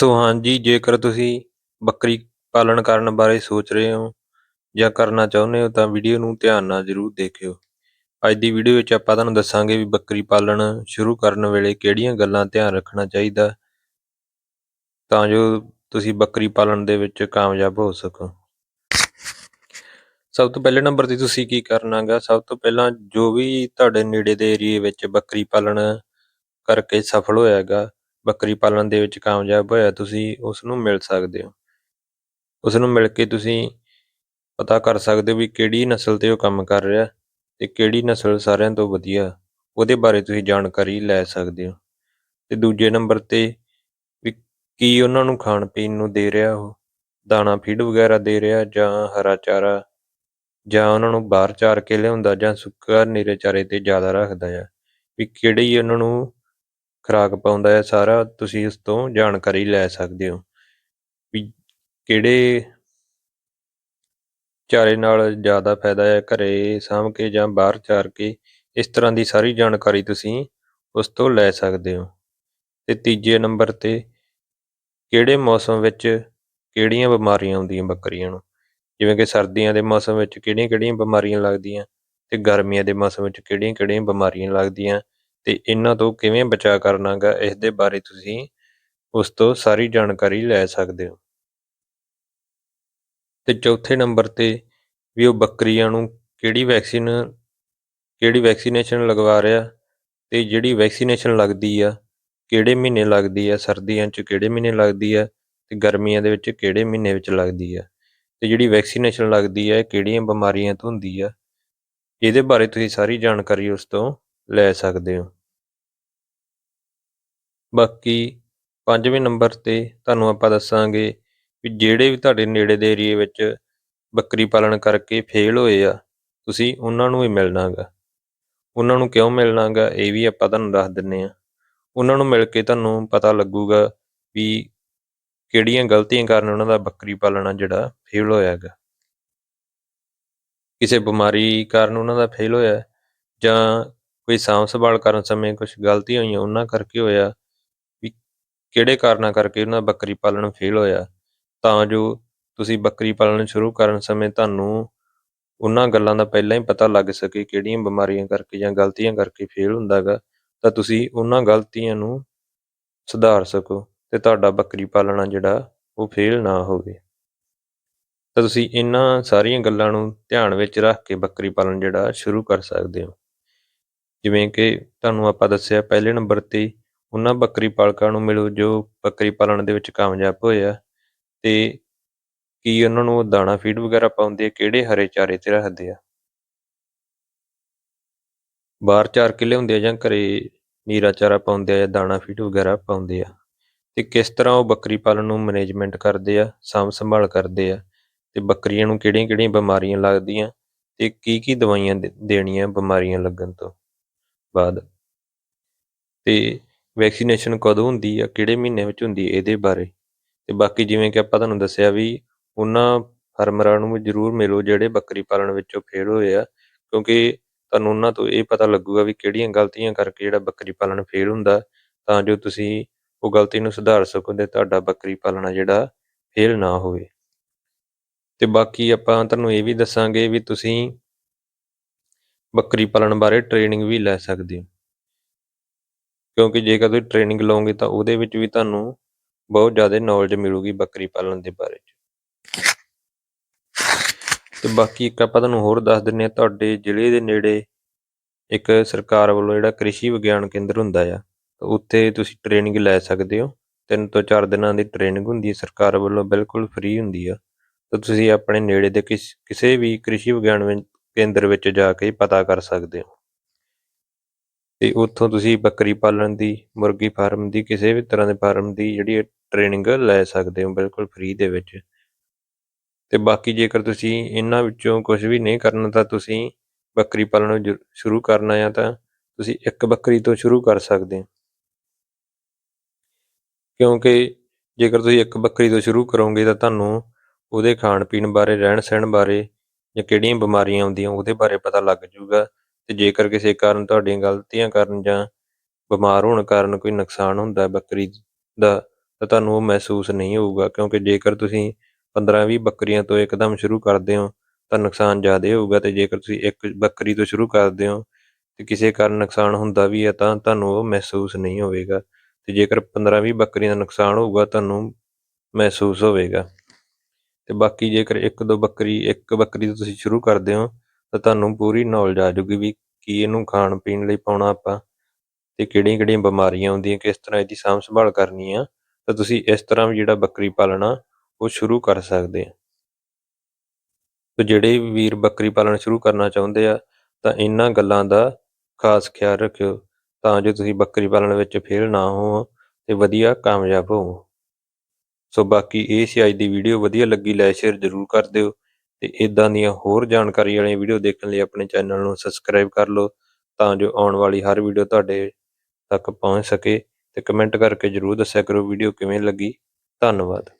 ਸੋ ਹਾਂਜੀ ਜੇਕਰ ਤੁਸੀਂ ਬੱਕਰੀ ਪਾਲਣ ਕਰਨ ਬਾਰੇ ਸੋਚ ਰਹੇ ਹੋ ਜਾਂ ਕਰਨਾ ਚਾਹੁੰਦੇ ਹੋ ਤਾਂ ਵੀਡੀਓ ਨੂੰ ਧਿਆਨ ਨਾਲ ਜ਼ਰੂਰ ਦੇਖਿਓ। ਅੱਜ ਦੀ ਵੀਡੀਓ ਵਿੱਚ ਆਪਾਂ ਤੁਹਾਨੂੰ ਦੱਸਾਂਗੇ ਵੀ ਬੱਕਰੀ ਪਾਲਣ ਸ਼ੁਰੂ ਕਰਨ ਵੇਲੇ ਕਿਹੜੀਆਂ ਗੱਲਾਂ ਧਿਆਨ ਰੱਖਣਾ ਚਾਹੀਦਾ ਤਾਂ ਜੋ ਤੁਸੀਂ ਬੱਕਰੀ ਪਾਲਣ ਦੇ ਵਿੱਚ ਕਾਮਯਾਬ ਹੋ ਸਕੋ। ਸਭ ਤੋਂ ਪਹਿਲੇ ਨੰਬਰ ਤੇ ਤੁਸੀਂ ਕੀ ਕਰਨਾਗਾ? ਸਭ ਤੋਂ ਪਹਿਲਾਂ ਜੋ ਵੀ ਤੁਹਾਡੇ ਨੇੜੇ ਦੇ ਏਰੀਏ ਵਿੱਚ ਬੱਕਰੀ ਪਾਲਣ ਕਰਕੇ ਸਫਲ ਹੋਇਆਗਾ ਬੱਕਰੀ ਪਾਲਣ ਦੇ ਵਿੱਚ ਕਾਮਯਾਬ ਹੋਇਆ, ਤੁਸੀਂ ਉਸ ਨੂੰ ਮਿਲ ਸਕਦੇ ਹੋ। ਉਸ ਨੂੰ ਮਿਲ ਕੇ ਤੁਸੀਂ ਪਤਾ ਕਰ ਸਕਦੇ ਹੋ ਵੀ ਕਿਹੜੀ ਨਸਲ ਤੇ ਉਹ ਕੰਮ ਕਰ ਰਿਹਾ ਤੇ ਕਿਹੜੀ ਨਸਲ ਸਾਰਿਆਂ ਤੋਂ ਵਧੀਆ, ਉਹਦੇ ਬਾਰੇ ਤੁਸੀਂ ਜਾਣਕਾਰੀ ਲੈ ਸਕਦੇ ਹੋ। ਤੇ ਦੂਜੇ ਨੰਬਰ ਤੇ ਵੀ ਕੀ ਉਹਨਾਂ ਨੂੰ ਖਾਣ ਪੀਣ ਨੂੰ ਦੇ ਰਿਹਾ ਉਹ? ਦਾਣਾ ਫੀਡ ਵਗੈਰਾ ਦੇ ਰਿਹਾ ਜਾਂ ਹਰਾ ਚਾਰਾ? ਜਾਂ ਉਹਨਾਂ ਨੂੰ ਬਾਹਰ ਚਾਰ ਕੇ ਲਿਆਉਂਦਾ ਜਾਂ ਸੁੱਕਾ ਨੀਰੇ ਚਾਰੇ ਤੇ ਜ਼ਿਆਦਾ ਰੱਖਦਾ ਆ? ਵੀ ਕਿਹੜੀ ਉਹਨਾਂ ਨੂੰ ਖੁਰਾਕ ਪਾਉਂਦਾ ਹੈ, ਸਾਰਾ ਤੁਸੀਂ ਉਸ ਤੋਂ ਜਾਣਕਾਰੀ ਲੈ ਸਕਦੇ ਹੋ। ਵੀ ਕਿਹੜੇ ਚਾਰੇ ਨਾਲ ਜ਼ਿਆਦਾ ਫਾਇਦਾ ਹੈ, ਘਰੇ ਸਾਂਭ ਕੇ ਜਾਂ ਬਾਹਰ ਚਾਰ ਕੇ, ਇਸ ਤਰ੍ਹਾਂ ਦੀ ਸਾਰੀ ਜਾਣਕਾਰੀ ਤੁਸੀਂ ਉਸ ਤੋਂ ਲੈ ਸਕਦੇ ਹੋ। ਤੇ ਤੀਜੇ ਨੰਬਰ ਤੇ, ਕਿਹੜੇ ਮੌਸਮ ਵਿੱਚ ਕਿਹੜੀਆਂ ਬਿਮਾਰੀਆਂ ਆਉਂਦੀਆਂ ਬੱਕਰੀਆਂ ਨੂੰ? ਜਿਵੇਂ ਕਿ ਸਰਦੀਆਂ ਦੇ ਮੌਸਮ ਵਿੱਚ ਕਿਹੜੀਆਂ-ਕਿਹੜੀਆਂ ਬਿਮਾਰੀਆਂ ਲੱਗਦੀਆਂ, ਤੇ ਗਰਮੀਆਂ ਦੇ ਮੌਸਮ ਵਿੱਚ ਕਿਹੜੀਆਂ-ਕਿਹੜੀਆਂ ਬਿਮਾਰੀਆਂ ਲੱਗਦੀਆਂ ਅਤੇ ਇਹਨਾਂ ਤੋਂ ਕਿਵੇਂ ਬਚਾਅ ਕਰਨਾਗਾ ਇਸ ਦੇ ਬਾਰੇ ਤੁਸੀਂ ਉਸ ਤੋਂ ਸਾਰੀ ਜਾਣਕਾਰੀ ਲੈ ਸਕਦੇ ਹੋ। ਅਤੇ ਚੌਥੇ ਨੰਬਰ ਤੇ ਵੀ ਉਹ ਬੱਕਰੀਆਂ ਨੂੰ ਕਿਹੜੀ ਵੈਕਸੀਨ ਕਿਹੜੀ ਵੈਕਸੀਨੇਸ਼ਨ ਲਗਵਾ ਰਿਹਾ ਅਤੇ ਜਿਹੜੀ ਵੈਕਸੀਨੇਸ਼ਨ ਲੱਗਦੀ ਆ, ਕਿਹੜੇ ਮਹੀਨੇ ਲੱਗਦੀ ਆ, ਸਰਦੀਆਂ 'ਚ ਕਿਹੜੇ ਮਹੀਨੇ ਲੱਗਦੀ ਆ ਅਤੇ ਗਰਮੀਆਂ ਦੇ ਵਿੱਚ ਕਿਹੜੇ ਮਹੀਨੇ ਵਿੱਚ ਲੱਗਦੀ ਆ। ਅਤੇ ਜਿਹੜੀ ਵੈਕਸੀਨੇਸ਼ਨ ਲੱਗਦੀ ਹੈ ਕਿਹੜੀਆਂ ਬਿਮਾਰੀਆਂ ਤੋਂ ਹੁੰਦੀ ਆ, ਇਹਦੇ ਬਾਰੇ ਤੁਸੀਂ ਸਾਰੀ ਜਾਣਕਾਰੀ ਉਸ ਤੋਂ ਲੈ ਸਕਦੇ ਹੋ। ਬਾਕੀ ਪੰਜਵੇਂ ਨੰਬਰ ਤੇ ਤੁਹਾਨੂੰ ਆਪਾਂ ਦੱਸਾਂਗੇ ਵੀ ਜਿਹੜੇ ਵੀ ਤੁਹਾਡੇ ਨੇੜੇ ਦੇ ਏਰੀਏ ਵਿੱਚ ਬੱਕਰੀ ਪਾਲਣ ਕਰਕੇ ਫੇਲ ਹੋਏ ਆ, ਤੁਸੀਂ ਉਹਨਾਂ ਨੂੰ ਹੀ ਮਿਲਣਾਗਾ ਉਹਨਾਂ ਨੂੰ ਕਿਉਂ ਮਿਲਣਾਗਾ ਇਹ ਵੀ ਆਪਾਂ ਤੁਹਾਨੂੰ ਦੱਸ ਦਿੰਨੇ ਆ। ਉਹਨਾਂ ਨੂੰ ਮਿਲ ਕੇ ਤੁਹਾਨੂੰ ਪਤਾ ਲੱਗੂਗਾ ਵੀ ਕਿਹੜੀਆਂ ਗਲਤੀਆਂ ਕਾਰਨ ਉਹਨਾਂ ਦਾ ਬੱਕਰੀ ਪਾਲਣਾ ਜਿਹੜਾ ਫੇਲ ਹੋਇਆਗਾ ਕਿਸੇ ਬਿਮਾਰੀ ਕਾਰਨ ਉਹਨਾਂ ਦਾ ਫੇਲ ਹੋਇਆ, ਜਾਂ ਕੋਈ ਸਾਂਭ ਸੰਭਾਲ ਕਰਨ ਸਮੇਂ ਕੁਝ ਗਲਤੀਆਂ ਹੋਈਆਂ, ਉਹਨਾਂ ਕਰਕੇ ਹੋਇਆ ਵੀ ਕਿਹੜੇ ਕਾਰਨਾਂ ਕਰਕੇ ਉਹਨਾਂ ਦਾ ਬੱਕਰੀ ਪਾਲਣ ਫੇਲ ਹੋਇਆ। ਤਾਂ ਜੋ ਤੁਸੀਂ ਬੱਕਰੀ ਪਾਲਣ ਸ਼ੁਰੂ ਕਰਨ ਸਮੇਂ ਤੁਹਾਨੂੰ ਉਹਨਾਂ ਗੱਲਾਂ ਦਾ ਪਹਿਲਾਂ ਹੀ ਪਤਾ ਲੱਗ ਸਕੇ ਕਿਹੜੀਆਂ ਬਿਮਾਰੀਆਂ ਕਰਕੇ ਜਾਂ ਗਲਤੀਆਂ ਕਰਕੇ ਫੇਲ ਹੁੰਦਾਗਾ ਤਾਂ ਤੁਸੀਂ ਉਹਨਾਂ ਗਲਤੀਆਂ ਨੂੰ ਸੁਧਾਰ ਸਕੋ ਤੇ ਤੁਹਾਡਾ ਬੱਕਰੀ ਪਾਲਣਾ ਜਿਹੜਾ ਉਹ ਫੇਲ ਨਾ ਹੋਵੇ। ਤਾਂ ਤੁਸੀਂ ਇਹਨਾਂ ਸਾਰੀਆਂ ਗੱਲਾਂ ਨੂੰ ਧਿਆਨ ਵਿੱਚ ਰੱਖ ਕੇ ਬੱਕਰੀ ਪਾਲਣ ਜਿਹੜਾ ਸ਼ੁਰੂ ਕਰ ਸਕਦੇ ਹੋ। ਜਿਵੇਂ ਕਿ ਤੁਹਾਨੂੰ ਆਪਾਂ ਦੱਸਿਆ ਪਹਿਲੇ ਨੰਬਰ ਤੇ ਉਹਨਾਂ ਬੱਕਰੀ ਪਾਲਕਾਂ ਨੂੰ ਮਿਲੋ ਜੋ ਬੱਕਰੀ ਪਾਲਣ ਦੇ ਵਿੱਚ ਕਾਮਯਾਬ ਹੋਏ ਆ ਅਤੇ ਕੀ ਉਹਨਾਂ ਨੂੰ ਦਾਣਾ ਫੀਡ ਵਗੈਰਾ ਪਾਉਂਦੇ ਆ, ਕਿਹੜੇ ਹਰੇ ਚਾਰੇ ਤੇ ਰੱਖਦੇ ਆ? ਬਾਹਰ ਚਾਰ ਕੇ ਲਿਆਉਂਦੇ ਆ ਜਾਂ ਘਰੇ ਨੀਰਾ ਚਾਰਾ ਪਾਉਂਦੇ ਆ ਜਾਂ ਦਾਣਾ ਫੀਡ ਵਗੈਰਾ ਪਾਉਂਦੇ ਆ। ਤੇ ਕਿਸ ਤਰ੍ਹਾਂ ਉਹ ਬੱਕਰੀ ਪਾਲਣ ਨੂੰ ਮੈਨੇਜਮੈਂਟ ਕਰਦੇ ਆ, ਸਾਂਭ ਸੰਭਾਲ ਕਰਦੇ ਆ ਤੇ ਬੱਕਰੀਆਂ ਨੂੰ ਕਿਹੜੀਆਂ-ਕਿਹੜੀਆਂ ਬਿਮਾਰੀਆਂ ਲੱਗਦੀਆਂ ਤੇ ਕੀ-ਕੀ ਦਵਾਈਆਂ ਦੇ, ਦੇਣੀਆਂ ਬਿਮਾਰੀਆਂ ਲੱਗਣ ਤੋਂ? ਬਾਅਦ। ਤੇ ਵੈਕਸੀਨੇਸ਼ਨ ਕਦੋਂ ਹੁੰਦੀ ਆ? ਕਿਹੜੇ ਮਹੀਨੇ ਵਿੱਚ ਹੁੰਦੀ ਹੈ ਇਹਦੇ ਬਾਰੇ। ਤੇ ਬਾਕੀ ਜਿਵੇਂ ਕਿ ਆਪਾਂ ਤੁਹਾਨੂੰ ਦੱਸਿਆ ਵੀ ਉਹਨਾਂ ਫਾਰਮਰਾਂ ਨੂੰ ਵੀ ਜ਼ਰੂਰ ਮਿਲੋ ਜਿਹੜੇ ਬੱਕਰੀ ਪਾਲਣ ਵਿੱਚੋਂ ਫੇਲ ਹੋਏ ਆ। ਕਿਉਂਕਿ ਤੁਹਾਨੂੰ ਉਹਨਾਂ ਤੋਂ ਇਹ ਪਤਾ ਲੱਗੂਗਾ ਵੀ ਕਿਹੜੀਆਂ ਗਲਤੀਆਂ ਕਰਕੇ ਜਿਹੜਾ ਬੱਕਰੀ ਪਾਲਣ ਫੇਲ ਹੁੰਦਾ। ਤਾਂ ਜੋ ਤੁਸੀਂ ਉਹ ਗਲਤੀ ਨੂੰ ਸੁਧਾਰ ਸਕੋ ਤੇ ਤੁਹਾਡਾ ਬੱਕਰੀ ਪਾਲਣਾ ਜਿਹੜਾ ਫੇਲ ਨਾ ਹੋਵੇ। ਤੇ ਬਾਕੀ ਆਪਾਂ ਤੁਹਾਨੂੰ ਇਹ ਵੀ ਦੱਸਾਂਗੇ ਵੀ ਤੁਸੀਂ ਬੱਕਰੀ ਪਾਲਣ ਬਾਰੇ ਟ੍ਰੇਨਿੰਗ ਵੀ ਲੈ ਸਕਦੇ ਹੋ। ਕਿਉਂਕਿ ਜੇਕਰ ਤੁਸੀਂ ਟ੍ਰੇਨਿੰਗ ਲਓਗੇ ਤਾਂ ਉਹਦੇ ਵਿੱਚ ਵੀ ਤੁਹਾਨੂੰ ਬਹੁਤ ਜ਼ਿਆਦਾ ਨੌਲੇਜ ਮਿਲੂਗੀ ਬੱਕਰੀ ਪਾਲਣ ਦੇ ਬਾਰੇ ਚ। ਤੇ ਬਾਕੀ ਇੱਕ ਆਪਾਂ ਤੁਹਾਨੂੰ ਹੋਰ ਦੱਸ ਦਿੰਨੇ ਆ ਤੁਹਾਡੇ ਜ਼ਿਲ੍ਹੇ ਦੇ ਨੇੜੇ ਇੱਕ ਸਰਕਾਰ ਵੱਲੋਂ ਜਿਹੜਾ ਕ੍ਰਿਸ਼ੀ ਵਿਗਿਆਨ ਕੇਂਦਰ ਹੁੰਦਾ ਆ ਉੱਥੇ ਤੁਸੀਂ ਟ੍ਰੇਨਿੰਗ ਲੈ ਸਕਦੇ ਹੋ। ਤਿੰਨ ਤੋਂ ਚਾਰ ਦਿਨਾਂ ਦੀ ਟ੍ਰੇਨਿੰਗ ਹੁੰਦੀ ਹੈ, ਸਰਕਾਰ ਵੱਲੋਂ ਬਿਲਕੁਲ ਫ੍ਰੀ ਹੁੰਦੀ ਆ। ਤਾਂ ਤੁਸੀਂ ਆਪਣੇ ਨੇੜੇ ਦੇ ਕਿਸ, ਕਿਸੇ ਵੀ ਕ੍ਰਿਸ਼ੀ ਵਿਗਿਆਨ ਕੇਂਦਰ ਵਿੱਚ ਜਾ ਕੇ ਪਤਾ ਕਰ ਸਕਦੇ ਹੋ। ਤੇ ਉੱਥੋਂ ਤੁਸੀਂ ਬੱਕਰੀ ਪਾਲਣ ਦੀ, ਮੁਰਗੀ ਫਾਰਮ ਦੀ, ਕਿਸੇ ਵੀ ਤਰ੍ਹਾਂ ਦੇ ਫਾਰਮ ਦੀ ਜਿਹੜੀ ਟ੍ਰੇਨਿੰਗ ਲੈ ਸਕਦੇ ਹੋ ਬਿਲਕੁਲ ਫ੍ਰੀ ਦੇ ਵਿੱਚ। ਤੇ ਬਾਕੀ ਜੇਕਰ ਤੁਸੀਂ ਇਹਨਾਂ ਵਿੱਚੋਂ ਕੁਝ ਵੀ ਨਹੀਂ ਕਰਨਾ ਤਾਂ ਤੁਸੀਂ ਬੱਕਰੀ ਪਾਲਣ ਸ਼ੁਰੂ ਕਰਨਾ ਹੈ ਤਾਂ ਤੁਸੀਂ ਇੱਕ ਬੱਕਰੀ ਤੋਂ ਸ਼ੁਰੂ ਕਰ ਸਕਦੇ ਹੋ। ਕਿਉਂਕਿ ਜੇਕਰ ਤੁਸੀਂ ਇੱਕ ਬੱਕਰੀ ਤੋਂ ਸ਼ੁਰੂ ਕਰੋਗੇ ਤਾਂ ਤੁਹਾਨੂੰ ਉਹਦੇ ਖਾਣ ਪੀਣ ਬਾਰੇ ਰਹਿਣ ਸਹਿਣ ਬਾਰੇ ਜਾਂ ਕਿਹੜੀਆਂ ਬਿਮਾਰੀਆਂ ਆਉਂਦੀਆਂ, ਉਹਦੇ ਬਾਰੇ ਪਤਾ ਲੱਗ ਜਾਊਗਾ। ਤੇ ਜੇਕਰ ਕਿਸੇ ਕਾਰਨ ਤੁਹਾਡੀਆਂ ਗਲਤੀਆਂ ਕਾਰਨ ਜਾਂ ਬਿਮਾਰ ਹੋਣ ਕਾਰਨ ਕੋਈ ਨੁਕਸਾਨ ਹੁੰਦਾ ਬੱਕਰੀ ਦਾ, ਤਾਂ ਤੁਹਾਨੂੰ ਉਹ ਮਹਿਸੂਸ ਨਹੀਂ ਹੋਊਗਾ। ਕਿਉਂਕਿ ਜੇਕਰ ਤੁਸੀਂ 15-20 ਬੱਕਰੀਆਂ ਤੋਂ ਇੱਕਦਮ ਸ਼ੁਰੂ ਕਰਦੇ ਹੋ, ਤਾਂ ਨੁਕਸਾਨ ਜ਼ਿਆਦਾ ਹੋਊਗਾ। ਤੇ ਜੇਕਰ ਤੁਸੀਂ ਇੱਕ ਬੱਕਰੀ ਤੋਂ ਸ਼ੁਰੂ ਕਰਦੇ ਹੋ, ਤੇ ਕਿਸੇ ਕਾਰਨ ਨੁਕਸਾਨ ਹੁੰਦਾ ਵੀ ਹੈ, ਤਾਂ ਤੁਹਾਨੂੰ ਉਹ ਮਹਿਸੂਸ ਨਹੀਂ ਹੋਵੇਗਾ। ਤੇ ਜੇਕਰ 15-20 ਬੱਕਰੀਆਂ ਦਾ ਨੁਕਸਾਨ ਹੋਊਗਾ, ਤੁਹਾਨੂੰ ਮਹਿਸੂਸ ਹੋਵੇਗਾ। ਤੇ ਬਾਕੀ ਜੇਕਰ ਇੱਕ ਦੋ ਬੱਕਰੀ, ਇੱਕ ਬੱਕਰੀ ਤੋਂ ਤੁਸੀਂ ਸ਼ੁਰੂ ਕਰਦੇ ਹੋ, ਤਾਂ ਤੁਹਾਨੂੰ ਪੂਰੀ ਨੌਲੇਜ ਆ ਜਾਊਗੀ ਵੀ ਕੀ ਇਹਨੂੰ ਖਾਣ ਪੀਣ ਲਈ ਪਾਉਣਾ ਆਪਾਂ ਤੇ ਕਿਹੜੀਆਂ ਕਿਹੜੀਆਂ ਬਿਮਾਰੀਆਂ ਆਉਂਦੀਆਂ, ਕਿਸ ਤਰ੍ਹਾਂ ਇਹਦੀ ਸਾਂਭ ਸੰਭਾਲ ਕਰਨੀ ਆ, ਤਾਂ ਤੁਸੀਂ ਇਸ ਤਰ੍ਹਾਂ ਵੀ ਜਿਹੜਾ ਬੱਕਰੀ ਪਾਲਣਾ, ਉਹ ਸ਼ੁਰੂ ਕਰ ਸਕਦੇ ਆ। ਤੇ ਜਿਹੜੇ ਵੀਰ ਬੱਕਰੀ ਪਾਲਣ ਸ਼ੁਰੂ ਕਰਨਾ ਚਾਹੁੰਦੇ ਆ, ਤਾਂ ਇਹਨਾਂ ਗੱਲਾਂ ਦਾ ਖਾਸ ਖਿਆਲ ਰੱਖਿਓ, ਤਾਂ ਜੋ ਤੁਸੀਂ ਬੱਕਰੀ ਪਾਲਣ ਵਿੱਚ ਫੇਲ ਨਾ ਹੋਵੋ ਤੇ ਵਧੀਆ ਕਾਮਯਾਬ ਹੋਵੋ। ਸੋ ਬਾਕੀ ਇਹ ਸੀ ਅੱਜ ਦੀ ਵੀਡੀਓ ਵਧੀਆ ਲੱਗੀ ਲਾਈਕ ਸ਼ੇਅਰ ਜ਼ਰੂਰ ਕਰ ਦਿਓ। ਤੇ ਇਦਾਂ ਦੀਆਂ ਹੋਰ ਜਾਣਕਾਰੀ ਵਾਲੀਆਂ ਵੀਡੀਓ ਦੇਖਣ ਲਈ ਆਪਣੇ ਚੈਨਲ ਨੂੰ ਸਬਸਕ੍ਰਾਈਬ ਕਰ ਲਓ ਤਾਂ ਜੋ ਆਉਣ ਵਾਲੀ ਹਰ ਵੀਡੀਓ ਤੁਹਾਡੇ ਤੱਕ ਪਹੁੰਚ ਸਕੇ। ਤੇ ਕਮੈਂਟ ਕਰਕੇ ਜਰੂਰ ਦੱਸਿਆ ਕਰੋ ਵੀਡੀਓ ਕਿਵੇਂ ਲੱਗੀ। ਧੰਨਵਾਦ।